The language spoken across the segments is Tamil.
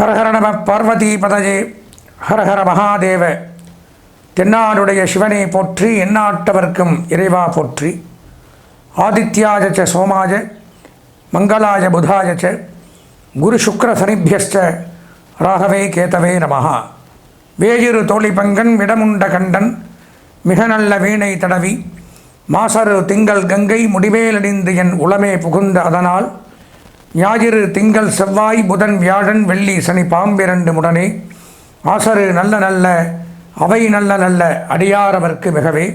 ஹரஹர நம பார்வதி பதஜே. ஹரஹர மகாதேவ. தென்னாடுடைய சிவனை போற்றி எந்நாட்டவர்க்கும் இறைவா போற்றி. ஆதித்யாஜ ச சோமாஜ. மங்களாய புதாய ச. குரு சுக்ர சனிபியஸ்ச. ராகவே கேதவே நமஹா. வேயிரு தோழி பங்கன் விடமுண்ட கண்டன். மிக நல்ல வீணை தடவி. மாசரு திங்கள் கங்கை முடிவேலடிந்து என் உளமே புகுந்த அதனால். ஞாயிறு திங்கள் செவ்வாய் புதன் வியாழன் வெள்ளி சனி பாம்பிரண்டு முடனே. ஆசரு நல்ல நல்ல அவை நல்ல நல்ல அடியாரவர்க்கு மிகவே.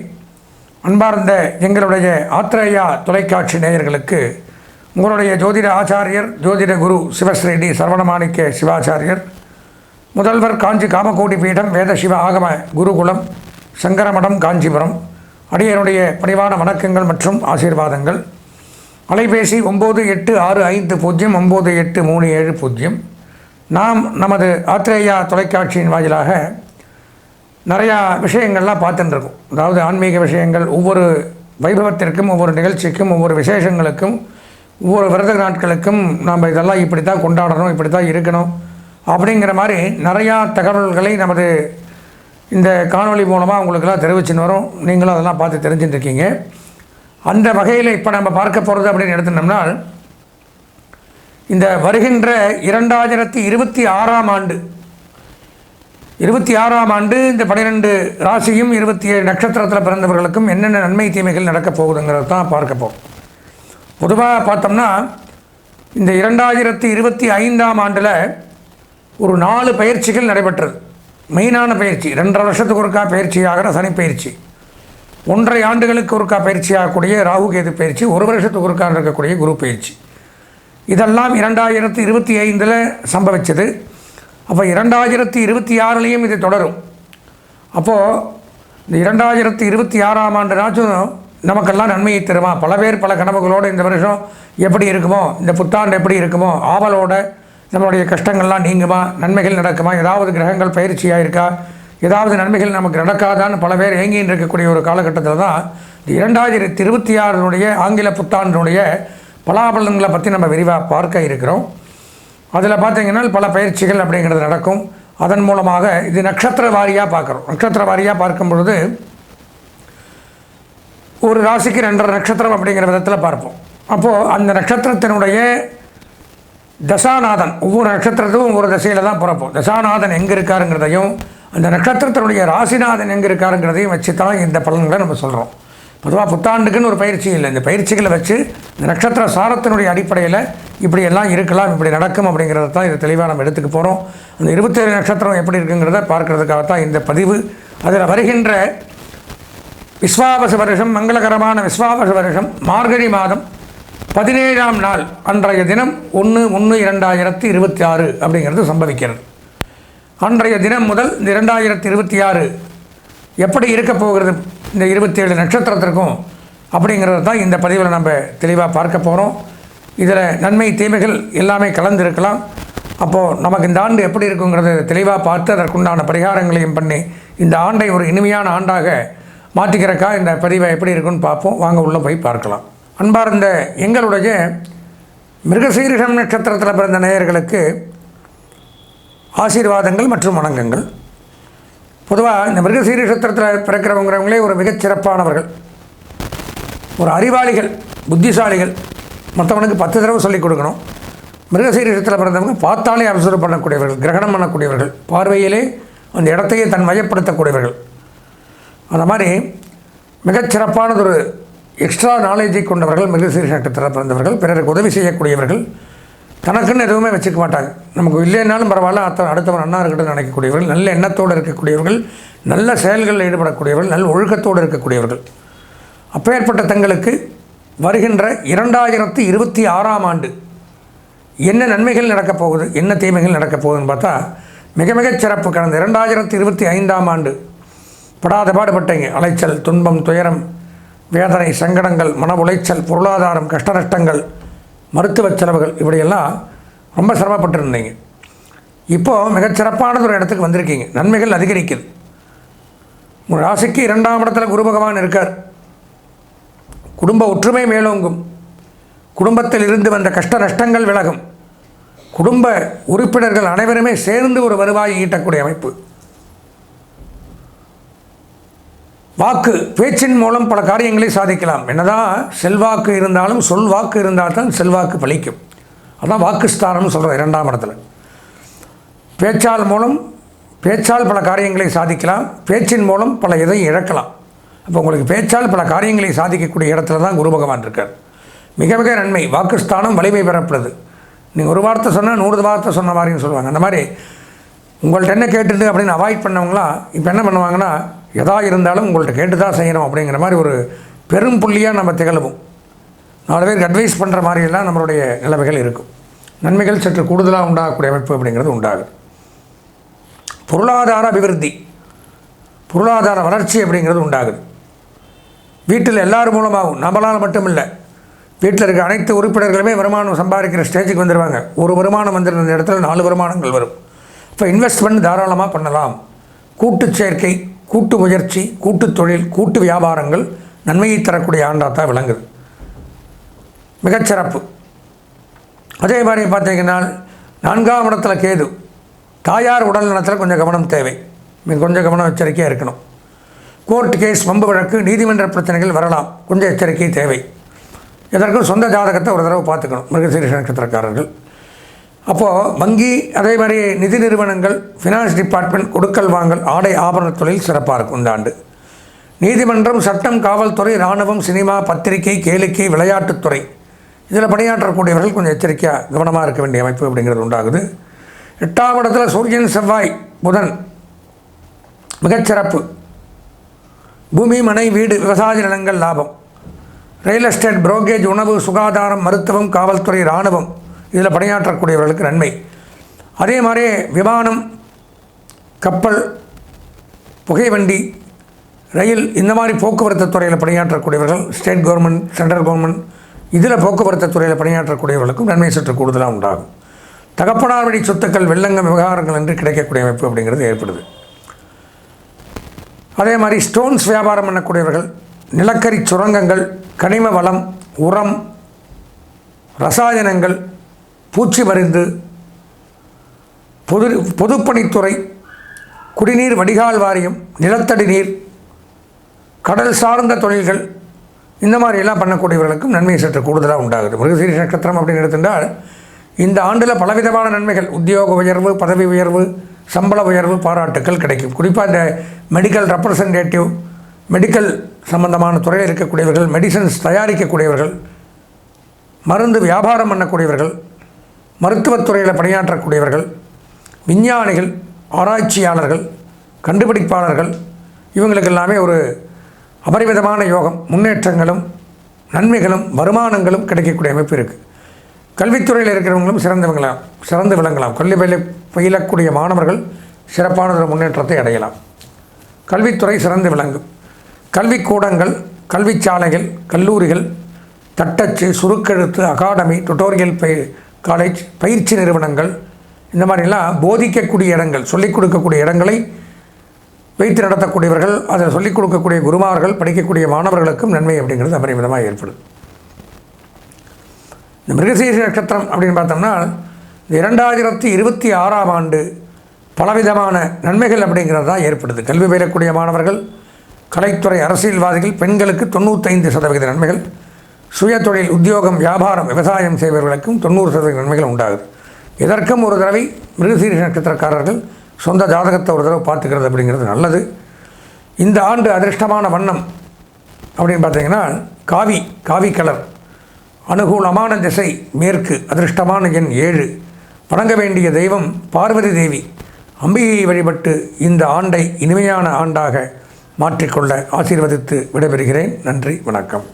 அன்பார்ந்த எங்களுடைய ஆத்திரேயா தொலைக்காட்சி நேயர்களுக்கு உங்களுடைய ஜோதிட ஆச்சாரியர் ஜோதிட குரு சிவஸ்ரீடி சரவணமாணிக்க சிவாச்சாரியர் முதல்வர் காஞ்சி காமகோடி பீடம் வேத சிவ ஆகம குருகுலம் சங்கரமடம் காஞ்சிபுரம் அடியனுடைய பணிவான வணக்கங்கள் மற்றும் ஆசீர்வாதங்கள். அலைபேசி ஒம்பது எட்டு ஆறு ஐந்து பூஜ்ஜியம் ஒம்பது எட்டு மூணு ஏழு பூஜ்ஜியம். நாம் நமது ஆத்திரேயா தொலைக்காட்சியின் வாயிலாக நிறையா விஷயங்கள்லாம் பார்த்துட்டுருக்கோம். அதாவது ஆன்மீக விஷயங்கள் ஒவ்வொரு வைபவத்திற்கும் ஒவ்வொரு நிகழ்ச்சிக்கும் ஒவ்வொரு விசேஷங்களுக்கும் ஒவ்வொரு விரத நாட்களுக்கும் நாம் இதெல்லாம் இப்படி தான் கொண்டாடணும் இப்படி தான் இருக்கணும் அப்படிங்கிற மாதிரி நிறையா தகவல்களை நமது இந்த காணொளி மூலமாக உங்களுக்கெல்லாம் தெரிவிச்சுன்னு வரும். நீங்களும் அதெல்லாம் பார்த்து தெரிஞ்சுட்டுருக்கீங்க. அந்த வகையில் இப்போ நம்ம பார்க்க போகிறது அப்படின்னு எடுத்துட்டோம்னா இந்த வருகின்ற இரண்டாயிரத்தி இருபத்தி ஆறாம் ஆண்டு இருபத்தி ஆறாம் ஆண்டு இந்த பன்னிரெண்டு ராசியும் இருபத்தி ஏழு நட்சத்திரத்தில் பிறந்தவர்களுக்கும் என்னென்ன நன்மை தீமைகள் நடக்கப் போகுதுங்கிறது தான் பார்க்க போகிறோம் பொதுவாக பார்த்தோம்னா இந்த இரண்டாயிரத்தி இருபத்தி ஐந்தாம் ஆண்டில் ஒரு நாலு பயிற்சிகள் நடைபெற்றது. மெயினான பயிற்சி ரெண்டரை வருஷத்துக்கு ஒருக்கா பயிற்சியாகிற சனி பயிற்சி ஒன்றரை ஆண்டுகளுக்கு ஒருக்கா பயிற்சியாகக்கூடிய ராகு கேது பயிற்சி ஒரு வருஷத்துக்கு ஒருக்கா இருக்கக்கூடிய குரு பயிற்சி. இதெல்லாம் இரண்டாயிரத்தி இருபத்தி ஐந்தில் சம்பவிச்சது. அப்போ இரண்டாயிரத்தி இருபத்தி ஆறுலேயும் இது தொடரும். அப்போது இந்த இரண்டாயிரத்தி இருபத்தி ஆறாம் ஆண்டுனாச்சும் நமக்கெல்லாம் நன்மையை தருமா? பல பேர் பல கனவுகளோடு இந்த வருஷம் எப்படி இருக்குமோ இந்த புத்தாண்டு எப்படி இருக்குமோ ஆவலோட நம்மளுடைய கஷ்டங்கள்லாம் நீங்குமா நன்மைகள் நடக்குமா ஏதாவது கிரகங்கள் பயிற்சியாக இருக்கா ஏதாவது நன்மைகள் நமக்கு நடக்காதான்னு பல பேர் ஏங்கின்னு இருக்கக்கூடிய ஒரு காலகட்டத்தில் தான் இரண்டாயிரத்தி இருபத்தி ஆறினுடைய ஆங்கில புத்தாண்டினுடைய பலாபலன்களை பற்றி நம்ம விரிவாக பார்க்க இருக்கிறோம். அதில் பார்த்தீங்கன்னா பல பயிற்சிகள் அப்படிங்கிறது நடக்கும். அதன் மூலமாக இது நட்சத்திர வாரியாக பார்க்குறோம். நட்சத்திர வாரியாக பார்க்கும் பொழுது ஒரு ராசிக்கு ரெண்டரை நட்சத்திரம் அப்படிங்கிற விதத்தில் பார்ப்போம். அப்போது அந்த நட்சத்திரத்தினுடைய தசாநாதன் ஒவ்வொரு நட்சத்திரத்துக்கும் ஒவ்வொரு தசையில் தான் பிறப்போம். தசாநாதன் எங்கே இருக்காருங்கிறதையும் அந்த நட்சத்திரத்தினுடைய ராசிநாதன் எங்கே இருக்காருங்கிறதையும் வச்சு தான் இந்த பலன்களை நம்ம சொல்கிறோம் பொதுவாக புத்தாண்டுக்குன்னு ஒரு பயிற்சி இல்லை. இந்த பயிற்சிகளை வச்சு இந்த நட்சத்திர சாரத்தினுடைய அடிப்படையில் இப்படியெல்லாம் இருக்கலாம் இப்படி நடக்கும் அப்படிங்கிறத தான் இதை தெளிவாக நம்ம எடுத்துக்க போகிறோம் அந்த இருபத்தேழு நட்சத்திரம் எப்படி இருக்குங்கிறத பார்க்கறதுக்காகத்தான் இந்த பதிவு. அதில் வருகின்ற விஸ்வாவச வருஷம் மங்களகரமான விஸ்வாவச வருஷம் மார்கழி மாதம் பதினேழாம் நாள் அன்றைய தினம் ஒன்று ஒன்று இரண்டாயிரத்தி இருபத்தி ஆறு அப்படிங்கிறது சம்பவிக்கிறது. அன்றைய தினம் முதல் இந்த இரண்டாயிரத்தி இருபத்தி ஆறு எப்படி இருக்க போகிறது? இந்த இருபத்தேழு நட்சத்திரத்திற்கும் அப்படிங்கிறது தான் இந்த பதிவில் நம்ம தெளிவாக பார்க்க போகிறோம் இதில் நன்மை தீமைகள் எல்லாமே கலந்துருக்கலாம். அப்போது நமக்கு இந்த ஆண்டு எப்படி இருக்குங்கிறத தெளிவாக பார்த்து அதற்குண்டான பரிகாரங்களையும் பண்ணி இந்த ஆண்டை ஒரு இனிமையான ஆண்டாக மாற்றிக்கிறக்கா இந்த பதிவை எப்படி இருக்குன்னு பார்ப்போம். வாங்க உள்ளே போய் பார்க்கலாம். அன்பார்ந்த எங்களுடைய மிருகசீரிஷம் நட்சத்திரத்தில் பிறந்த நேயர்களுக்கு ஆசீர்வாதங்கள் மற்றும் வணக்கங்கள். பொதுவாக இந்த மிருகசீரிஷத்திரத்தில் பிறக்கிறவங்கிறவங்களே ஒரு மிகச்சிறப்பானவர்கள் ஒரு அறிவாளிகள் புத்திசாலிகள். மற்றவனுக்கு பத்து தடவை சொல்லிக் கொடுக்கணும். மிருகசீரிஷத்தில் பிறந்தவங்க பார்த்தாலே அப்சர்வ் பண்ணக்கூடியவர்கள் கிரகணம் பண்ணக்கூடியவர்கள். பார்வையிலே அந்த இடத்தையே தன் மையப்படுத்தக்கூடியவர்கள். அந்த மாதிரி மிகச்சிறப்பானதொரு எக்ஸ்ட்ரா நாலேஜை கொண்டவர்கள் மிருகசீரி நட்சத்திரத்தில் பிறந்தவர்கள். பிறருக்கு உதவி செய்யக்கூடியவர்கள். தனக்குன்னு எதுவுமே வச்சுக்க மாட்டாங்க. நமக்கு இல்லைன்னாலும் பரவாயில்ல அத்த அடுத்தவன் அண்ணா இருக்கட்டும் நினைக்கக்கூடியவர்கள் நல்ல எண்ணத்தோடு இருக்கக்கூடியவர்கள் நல்ல செயல்களில் ஈடுபடக்கூடியவர்கள் நல்ல ஒழுக்கத்தோடு இருக்கக்கூடியவர்கள். அப்பேற்பட்ட தங்களுக்கு வருகின்ற இரண்டாயிரத்தி இருபத்தி ஆறாம் ஆண்டு என்ன நன்மைகள் நடக்கப் போகுது என்ன தீமைகள் நடக்கப் போகுதுன்னு பார்த்தா மிக மிகச் சிறப்பு கடந்த இரண்டாயிரத்தி இருபத்தி ஐந்தாம் ஆண்டு படாத பாடுபட்டீங்க. அலைச்சல் துன்பம் துயரம் வேதனை சங்கடங்கள் மன உளைச்சல் பொருளாதாரம் கஷ்ட நஷ்டங்கள் மருத்துவ செலவுகள் இப்படியெல்லாம் ரொம்ப சிரமப்பட்டுருந்தீங்க. இப்போது மிகச்சிறப்பானது ஒரு இடத்துக்கு வந்திருக்கீங்க. நன்மைகள் அதிகரிக்குது. உங்கள் ராசிக்கு இரண்டாம் இடத்துல குரு பகவான் இருக்கார். குடும்ப ஒற்றுமை மேலோங்கும். குடும்பத்தில் இருந்து வந்த கஷ்ட நஷ்டங்கள் விலகும். குடும்ப உறுப்பினர்கள் அனைவருமே சேர்ந்து ஒரு வருவாய் ஈட்டக்கூடிய அமைப்பு. வாக்கு பேச்சின் மூலம் பல காரியங்களை சாதிக்கலாம். என்னதான் செல்வாக்கு இருந்தாலும் சொல் வாக்கு இருந்தால் தான் செல்வாக்கு பலிக்கும். அதான் வாக்குஸ்தானம்னு சொல்கிறோம் இரண்டாம் இடத்துல. பேச்சால் மூலம் பேச்சால் பல காரியங்களை சாதிக்கலாம். பேச்சின் மூலம் பல இதை இழக்கலாம். அப்போ உங்களுக்கு பேச்சால் பல காரியங்களை சாதிக்கக்கூடிய இடத்துல தான் குரு பகவான் இருக்கார். மிக மிக நன்மை. வாக்குஸ்தானம் வலிமை பெறப்படுது. நீங்கள் ஒரு வார்த்தை சொன்னால் நூறு வார்த்தை சொன்ன மாதிரின்னு சொல்லுவாங்க. அந்த மாதிரி உங்கள்கிட்ட என்ன கேட்டுட்டு அப்படின்னு அவாய்ட் பண்ணவங்களாம் இப்போ என்ன பண்ணுவாங்கன்னா எதா இருந்தாலும் உங்கள்கிட்ட கேட்டு தான் செய்யணும் அப்படிங்கிற மாதிரி ஒரு பெரும் புள்ளியாக நம்ம திகழுவோம். நாலு பேருக்கு அட்வைஸ் பண்ணுற மாதிரியெல்லாம் நம்மளுடைய நிலைமைகள் இருக்கும். நன்மைகள் சற்று கூடுதலாக உண்டாகக்கூடிய அமைப்பு அப்படிங்கிறது உண்டாகுது. பொருளாதார அபிவிருத்தி பொருளாதார வளர்ச்சி அப்படிங்கிறது உண்டாகுது. வீட்டில் எல்லார் மூலமாகவும் நம்மளால் மட்டும் இல்லை வீட்டில் இருக்க அனைத்து உறுப்பினர்களுமே வருமானம் சம்பாதிக்கிற ஸ்டேஜுக்கு வந்துடுவாங்க ஒரு வருமானம் வந்துருந்த இடத்துல நாலு வருமானங்கள் வரும். இப்போ இன்வெஸ்ட்மெண்ட் தாராளமாக பண்ணலாம். கூட்டு சேர்க்கை கூட்டு முயற்சி கூட்டு தொழில் கூட்டு வியாபாரங்கள் நன்மையை தரக்கூடிய ஆண்டாக தான் விளங்குது. மிகச்சிறப்பு. அதே மாதிரி பார்த்தீங்கன்னா நான்காம் இடத்துல கேது. தாயார் உடல் நலத்தில் கொஞ்சம் கவனம் தேவை. கொஞ்சம் கவனம் எச்சரிக்கையாக இருக்கணும். கோர்ட் கேஸ் வம்பு வழக்கு நீதிமன்ற பிரச்சனைகள் வரலாம். கொஞ்சம் எச்சரிக்கை தேவை. எதற்கும் சொந்த ஜாதகத்தை ஒரு தடவை பார்த்துக்கணும். மிருகசீரிஷ நட்சத்திரக்காரர்கள். அப்போது வங்கி அதே மாதிரி நிதி நிறுவனங்கள் ஃபினான்ஸ் டிபார்ட்மெண்ட் கொடுக்கல் வாங்கல் ஆடை ஆபரண தொழில் சிறப்பாக இருக்கும் இந்த ஆண்டு நீதிமன்றம் சட்டம் காவல்துறை இராணுவம் சினிமா பத்திரிகை கேளிக்கை விளையாட்டுத்துறை இதில் பணியாற்றக்கூடியவர்கள் கொஞ்சம் எச்சரிக்கையாக கவனமாக இருக்க வேண்டிய அமைப்பு அப்படிங்கிறது உண்டாகுது. எட்டாம் இடத்துல சூரியன் செவ்வாய் புதன். மிகச்சிறப்பு. பூமி மனை வீடு விவசாய நிலங்கள் லாபம். ரியல் எஸ்டேட் புரோக்கேஜ் உணவு சுகாதாரம் மருத்துவம் காவல்துறை இராணுவம். இதில் பணியாற்றக்கூடியவர்களுக்கு நன்மை. அதே மாதிரி விமானம் கப்பல் புகைவண்டி ரயில் இந்த மாதிரி போக்குவரத்து துறையில் பணியாற்றக்கூடியவர்கள் ஸ்டேட் கவர்மெண்ட் சென்ட்ரல் கவர்மெண்ட் இதில் போக்குவரத்து துறையில் பணியாற்றக்கூடியவர்களுக்கும் நன்மை சற்று கூடுதலாக உண்டாகும். தகப்பனார் வழி சொத்துக்கள் வெள்ளங்க விவகாரங்கள் என்று கிடைக்கக்கூடிய அமைப்பு அப்படிங்கிறது ஏற்படுது. அதே மாதிரி ஸ்டோன்ஸ் வியாபாரம் பண்ணக்கூடியவர்கள் நிலக்கரி சுரங்கங்கள் கனிம வளம் உரம் ரசாயனங்கள் பூச்சி மருந்து பொது பொதுப்பணித்துறை குடிநீர் வடிகால் வாரியம் நிலத்தடி நீர் கடல் சார்ந்த தொழில்கள் இந்த மாதிரி எல்லாம் பண்ணக்கூடியவர்களுக்கும் நன்மை சற்று கூடுதலாக உண்டாகுது. மிருகசீரி நட்சத்திரம் அப்படின்னு எடுத்துட்டால் இந்த ஆண்டில் பலவிதமான நன்மைகள் உத்தியோக உயர்வு பதவி உயர்வு சம்பள உயர்வு பாராட்டுக்கள் கிடைக்கும். குறிப்பாக இந்த மெடிக்கல் ரெப்ரசன்டேட்டிவ் மெடிக்கல் சம்பந்தமான துறையில் இருக்கக்கூடியவர்கள் மெடிசன்ஸ் தயாரிக்கக்கூடியவர்கள் மருந்து வியாபாரம் பண்ணக்கூடியவர்கள் மருத்துவத்துறையில் பணியாற்றக்கூடியவர்கள் விஞ்ஞானிகள் ஆராய்ச்சியாளர்கள் கண்டுபிடிப்பாளர்கள் இவங்களுக்கு எல்லாமே ஒரு அபரிமிதமான யோகம் முன்னேற்றங்களும் நன்மைகளும் வருமானங்களும் கிடைக்கக்கூடிய அமைப்பு இருக்குது கல்வித்துறையில் இருக்கிறவங்களும் சிறந்தவங்களாம் சிறந்து விளங்கலாம். கல்வி பயில பயிலக்கூடிய மாணவர்கள் சிறப்பான ஒரு முன்னேற்றத்தை அடையலாம். கல்வித்துறை சிறந்து விளங்கும். கல்விக்கூடங்கள் கல்விச்சாலைகள் கல்லூரிகள் தட்டச்சு சுருக்கெழுத்து அகாடமி டுட்டோரியல் பய காலேஜ் பயிற்சி நிறுவனங்கள் இந்த மாதிரிலாம் போதிக்கக்கூடிய இடங்கள் சொல்லிக் கொடுக்கக்கூடிய இடங்களை வைத்து நடத்தக்கூடியவர்கள் அதை சொல்லிக் கொடுக்கக்கூடிய குருமார்கள் படிக்கக்கூடிய மாணவர்களுக்கும் நன்மை அப்படிங்கிறது அபரிமிதமாக ஏற்படுது இந்த மிருகசீரி நட்சத்திரம் அப்படின்னு பார்த்தோம்னா இந்த இரண்டாயிரத்தி இருபத்தி ஆறாம் ஆண்டு பலவிதமான நன்மைகள் அப்படிங்கிறது தான் ஏற்படுது. கல்வி பயிலக்கூடிய மாணவர்கள் கலைத்துறை அரசியல்வாதிகள் பெண்களுக்கு தொண்ணூத்தைந்து சதவிகித நன்மைகள் சுயதொழில் உத்தியோகம் வியாபாரம் விவசாயம் செய்பவர்களுக்கும் தொண்ணூறு சதவீத நன்மைகள் உண்டாகுது. இதற்கும் ஒரு தடவை மிருகசீரிஷ நட்சத்திரக்காரர்கள் சொந்த ஜாதகத்தை ஒரு தடவை பார்த்துக்கிறது அப்படிங்கிறது நல்லது. இந்த ஆண்டு அதிர்ஷ்டமான வண்ணம் அப்படின்னு பார்த்தீங்கன்னா காவி காவி கலர். அனுகூலமான திசை மேற்கு அதிர்ஷ்டமான எண் ஏழு. வணங்க வேண்டிய தெய்வம் பார்வதி தேவி. அம்பிகையை வழிபட்டு இந்த ஆண்டை இனிமையான ஆண்டாக மாற்றிக்கொள்ள ஆசீர்வதித்து விடைபெறுகிறேன். நன்றி வணக்கம்.